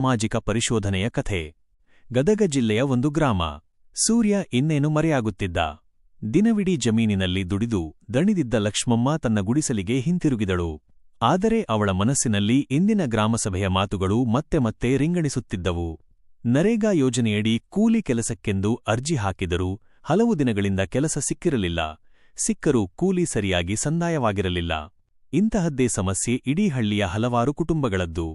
ಸಾಮಾಜಿಕ ಪರಿಶೋಧನೆಯ ಕಥೆ. ಗದಗ ಜಿಲ್ಲೆಯ ಒಂದು ಗ್ರಾಮ. ಸೂರ್ಯ ಇನ್ನೇನು ಮರೆಯಾಗುತ್ತಿದ್ದ? ದಿನವಿಡೀ ಜಮೀನಿನಲ್ಲಿ ದುಡಿದು, ದಣಿದಿದ್ದ ಲಕ್ಷ್ಮಮ್ಮ ತನ್ನ ಗುಡಿಸಲಿಗೆ ಹಿಂತಿರುಗಿದಳು. ಆದರೆ ಅವಳ ಮನಸ್ಸಿನಲ್ಲಿ ಇಂದಿನ ಗ್ರಾಮಸಭೆಯ ಮಾತುಗಳು ಮತ್ತೆ ಮತ್ತೆ ರಿಂಗಣಿಸುತ್ತಿದ್ದವು. ನರೇಗಾ ಯೋಜನೆಯಡಿ ಕೂಲಿ ಕೆಲಸಕ್ಕೆಂದು ಅರ್ಜಿ ಹಾಕಿದರೂ ಹಲವು ದಿನಗಳಿಂದ ಕೆಲಸ ಸಿಕ್ಕಿರಲಿಲ್ಲ. ಸಿಕ್ಕರೂ ಕೂಲಿ ಸರಿಯಾಗಿ ಸಂದಾಯವಾಗಿರಲಿಲ್ಲ. ಇಂತಹದ್ದೇ ಸಮಸ್ಯೆ ಇಡೀ ಹಳ್ಳಿಯ ಹಲವಾರು ಕುಟುಂಬಗಳದ್ದು.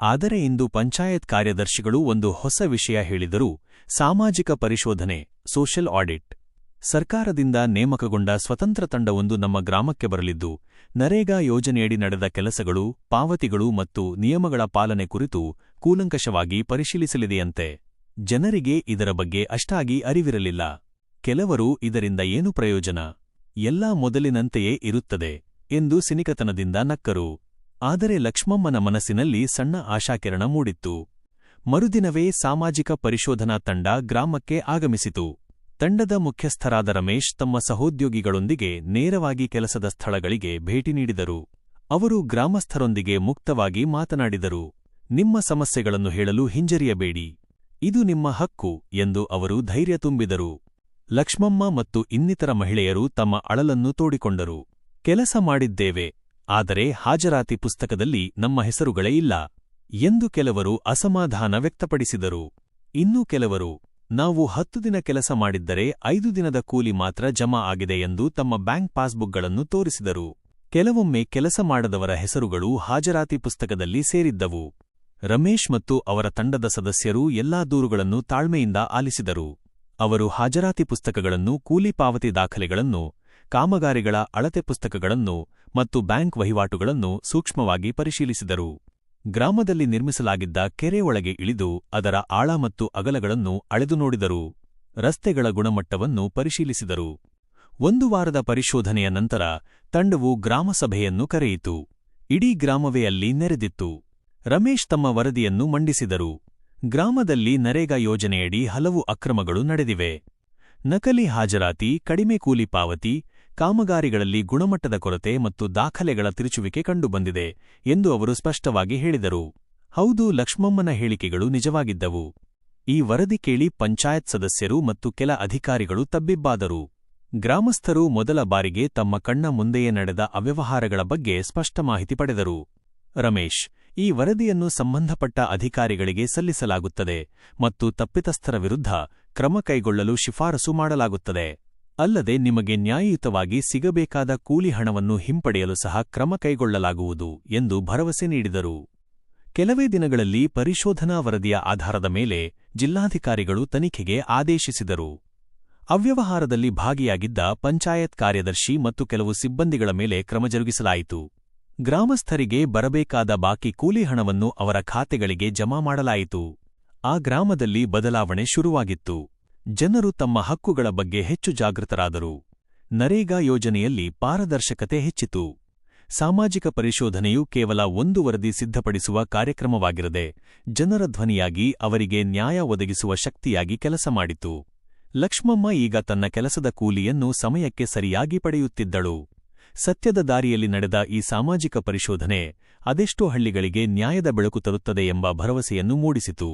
ಆದರೆ ಇಂದು ಪಂಚಾಯತ್ ಕಾರ್ಯದರ್ಶಿಗಳು ಒಂದು ಹೊಸ ವಿಷಯ ಹೇಳಿದರು ಸಾಮಾಜಿಕ ಪರಿಶೋಧನೆ, ಸೋಷಿಯಲ್ ಆಡಿಟ್. ಸರ್ಕಾರದಿಂದ ನೇಮಕಗೊಂಡ ಸ್ವತಂತ್ರ ತಂಡವೊಂದು ನಮ್ಮ ಗ್ರಾಮಕ್ಕೆ ಬರಲಿದ್ದು, ನರೇಗಾ ಯೋಜನೆಯಡಿ ನಡೆದ ಕೆಲಸಗಳು, ಪಾವತಿಗಳು ಮತ್ತು ನಿಯಮಗಳ ಪಾಲನೆ ಕುರಿತು ಕೂಲಂಕಷವಾಗಿ ಪರಿಶೀಲಿಸಲಿದೆಯಂತೆ. ಜನರಿಗೆ ಇದರ ಬಗ್ಗೆ ಅಷ್ಟಾಗಿ ಅರಿವಿರಲಿಲ್ಲ. ಕೆಲವರು ಇದರಿಂದ ಏನು ಪ್ರಯೋಜನ? ಎಲ್ಲಾ ಮೊದಲಿನಂತೆಯೇ ಇರುತ್ತದೆ, ಎಂದು ಸಿನಿಕತನದಿಂದ ನಕ್ಕರು. ಆದರೆ ಲಕ್ಷ್ಮಮ್ಮನ ಮನಸ್ಸಿನಲ್ಲಿ ಸಣ್ಣ ಆಶಾಕಿರಣ ಮೂಡಿತ್ತು. ಮರುದಿನವೇ ಸಾಮಾಜಿಕ ಪರಿಶೋಧನಾ ತಂಡ ಗ್ರಾಮಕ್ಕೆ ಆಗಮಿಸಿತು. ತಂಡದ ಮುಖ್ಯಸ್ಥರಾದ ರಮೇಶ್ ತಮ್ಮ ಸಹೋದ್ಯೋಗಿಗಳೊಂದಿಗೆ ನೇರವಾಗಿ ಕೆಲಸದ ಸ್ಥಳಗಳಿಗೆ ಭೇಟಿ ನೀಡಿದರು. ಅವರು ಗ್ರಾಮಸ್ಥರೊಂದಿಗೆ ಮುಕ್ತವಾಗಿ ಮಾತನಾಡಿದರು. ನಿಮ್ಮ ಸಮಸ್ಯೆಗಳನ್ನು ಹೇಳಲು ಹಿಂಜರಿಯಬೇಡಿ. ಇದು ನಿಮ್ಮ ಹಕ್ಕು ಎಂದು ಅವರು ಧೈರ್ಯ ತುಂಬಿದರು. ಲಕ್ಷ್ಮಮ್ಮ ಮತ್ತು ಇನ್ನಿತರ ಮಹಿಳೆಯರು ತಮ್ಮ ಅಳಲನ್ನು ತೋಡಿಕೊಂಡರು. ಕೆಲಸ ಮಾಡಿದ್ದೇವೆ. ಆದರೆ ಹಾಜರಾತಿ ಪುಸ್ತಕದಲ್ಲಿ ನಮ್ಮ ಹೆಸರುಗಳೇ ಇಲ್ಲ ಎಂದು ಕೆಲವರು ಅಸಮಾಧಾನ ವ್ಯಕ್ತಪಡಿಸಿದರು. ಇನ್ನೂ ಕೆಲವರು, ನಾವು ಹತ್ತು ದಿನ ಕೆಲಸ ಮಾಡಿದ್ದರೆ ಐದು ದಿನದ ಕೂಲಿ ಮಾತ್ರ ಜಮಾ ಆಗಿದೆ ಎಂದು ತಮ್ಮ ಬ್ಯಾಂಕ್ ಪಾಸ್ಬುಕ್ಗಳನ್ನು ತೋರಿಸಿದರು. ಕೆಲವೊಮ್ಮೆ ಕೆಲಸ ಮಾಡದವರ ಹೆಸರುಗಳು ಹಾಜರಾತಿ ಪುಸ್ತಕದಲ್ಲಿ ಸೇರಿದ್ದವು. ರಮೇಶ್ ಮತ್ತು ಅವರ ತಂಡದ ಸದಸ್ಯರು ಎಲ್ಲಾ ದೂರುಗಳನ್ನು ತಾಳ್ಮೆಯಿಂದ ಆಲಿಸಿದರು. ಅವರು ಹಾಜರಾತಿ ಪುಸ್ತಕಗಳನ್ನು ಕೂಲಿ ಪಾವತಿ ದಾಖಲೆಗಳನ್ನು ಕಾಮಗಾರಿಗಳ ಅಳತೆ ಪುಸ್ತಕಗಳನ್ನು ಮತ್ತು ಬ್ಯಾಂಕ್ ವಹಿವಾಟುಗಳನ್ನು ಸೂಕ್ಷ್ಮವಾಗಿ ಪರಿಶೀಲಿಸಿದರು. ಗ್ರಾಮದಲ್ಲಿ ನಿರ್ಮಿಸಲಾಗಿದ್ದ ಕೆರೆ ಇಳಿದು ಅದರ ಆಳ ಮತ್ತು ಅಗಲಗಳನ್ನು ಅಳೆದು ನೋಡಿದರು. ರಸ್ತೆಗಳ ಗುಣಮಟ್ಟವನ್ನು ಪರಿಶೀಲಿಸಿದರು. ಒಂದು ವಾರದ ಪರಿಶೋಧನೆಯ ನಂತರ ತಂಡವು ಗ್ರಾಮಸಭೆಯನ್ನು ಕರೆಯಿತು. ಇಡೀ ಗ್ರಾಮವೇ ಅಲ್ಲಿ ನೆರೆದಿತ್ತು. ರಮೇಶ್ ತಮ್ಮ ವರದಿಯನ್ನು ಮಂಡಿಸಿದರು. ಗ್ರಾಮದಲ್ಲಿ ನರೇಗಾ ಯೋಜನೆಯಡಿ ಹಲವು ಅಕ್ರಮಗಳು ನಡೆದಿವೆ. ನಕಲಿ ಹಾಜರಾತಿ, ಕಡಿಮೆ ಕೂಲಿ ಪಾವತಿ ಕಾಮಗಾರಿಗಳಲ್ಲಿ ಗುಣಮಟ್ಟದ ಕೊರತೆ ಮತ್ತು ದಾಖಲೆಗಳ ತಿರುಚುವಿಕೆ ಕಂಡುಬಂದಿದೆ ಎಂದು ಅವರು ಸ್ಪಷ್ಟವಾಗಿ ಹೇಳಿದರು. ಹೌದು, ಲಕ್ಷ್ಮಮ್ಮನ ಹೇಳಿಕೆಗಳು ನಿಜವಾಗಿದ್ದವು. ಈ ವರದಿ ಕೇಳಿ ಪಂಚಾಯತ್ ಸದಸ್ಯರು ಮತ್ತು ಕೆಲ ಅಧಿಕಾರಿಗಳು ತಬ್ಬಿಬ್ಬಾದರು. ಗ್ರಾಮಸ್ಥರು ಮೊದಲ ಬಾರಿಗೆ ತಮ್ಮ ಕಣ್ಣ ಮುಂದೆಯೇ ನಡೆದ ಅವ್ಯವಹಾರಗಳ ಬಗ್ಗೆ ಸ್ಪಷ್ಟ ಮಾಹಿತಿ ಪಡೆದರು. ರಮೇಶ್, ಈ ವರದಿಯನ್ನು ಸಂಬಂಧಪಟ್ಟ ಅಧಿಕಾರಿಗಳಿಗೆ ಸಲ್ಲಿಸಲಾಗುತ್ತದೆ ಮತ್ತು ತಪ್ಪಿತಸ್ಥರ ವಿರುದ್ಧ ಕ್ರಮ ಕೈಗೊಳ್ಳಲು ಶಿಫಾರಸು ಮಾಡಲಾಗುತ್ತದೆ. ಅಲ್ಲದೆ ನಿಮಗೆ ನ್ಯಾಯಯುತವಾಗಿ ಸಿಗಬೇಕಾದ ಕೂಲಿ ಹಣವನ್ನು ಹಿಂಪಡೆಯಲು ಸಹ ಕ್ರಮ ಕೈಗೊಳ್ಳಲಾಗುವುದು ಎಂದು ಭರವಸೆ ನೀಡಿದರು. ಕೆಲವೇ ದಿನಗಳಲ್ಲಿ ಪರಿಶೋಧನಾ ವರದಿಯ ಆಧಾರದ ಮೇಲೆ ಜಿಲ್ಲಾಧಿಕಾರಿಗಳು ತನಿಖೆಗೆ ಆದೇಶಿಸಿದರು. ಅವ್ಯವಹಾರದಲ್ಲಿ ಭಾಗಿಯಾಗಿದ್ದ ಪಂಚಾಯತ್ ಕಾರ್ಯದರ್ಶಿ ಮತ್ತು ಕೆಲವು ಸಿಬ್ಬಂದಿಗಳ ಮೇಲೆ ಕ್ರಮ ಜರುಗಿಸಲಾಯಿತು. ಗ್ರಾಮಸ್ಥರಿಗೆ ಬರಬೇಕಾದ ಬಾಕಿ ಕೂಲಿ ಹಣವನ್ನು ಅವರ ಖಾತೆಗಳಿಗೆ ಜಮಾ ಮಾಡಲಾಯಿತು. ಆ ಗ್ರಾಮದಲ್ಲಿ ಬದಲಾವಣೆ ಶುರುವಾಗಿತ್ತು. ಜನರು ತಮ್ಮ ಹಕ್ಕುಗಳ ಬಗ್ಗೆ ಹೆಚ್ಚು ಜಾಗೃತರಾದರು. ನರೇಗಾ ಯೋಜನೆಯಲ್ಲಿ ಪಾರದರ್ಶಕತೆ ಹೆಚ್ಚಿತು. ಸಾಮಾಜಿಕ ಪರಿಶೋಧನೆಯು ಕೇವಲ ಒಂದು ವರದಿ ಸಿದ್ಧಪಡಿಸುವ ಕಾರ್ಯಕ್ರಮವಾಗಿರದೆ, ಜನರ ಧ್ವನಿಯಾಗಿ ಅವರಿಗೆ ನ್ಯಾಯ ಒದಗಿಸುವ ಶಕ್ತಿಯಾಗಿ ಕೆಲಸ ಮಾಡಿತು. ಲಕ್ಷ್ಮಮ್ಮ ಈಗ ತನ್ನ ಕೆಲಸದ ಕೂಲಿಯನ್ನು ಸಮಯಕ್ಕೆ ಸರಿಯಾಗಿ ಪಡೆಯುತ್ತಿದ್ದಳು. ಸತ್ಯದ ದಾರಿಯಲ್ಲಿ ನಡೆದ ಈ ಸಾಮಾಜಿಕ ಪರಿಶೋಧನೆ ಅದೆಷ್ಟೋ ಹಳ್ಳಿಗಳಿಗೆ ನ್ಯಾಯದ ಬೆಳಕು ತರುತ್ತದೆ ಎಂಬ ಭರವಸೆಯನ್ನು ಮೂಡಿಸಿತು.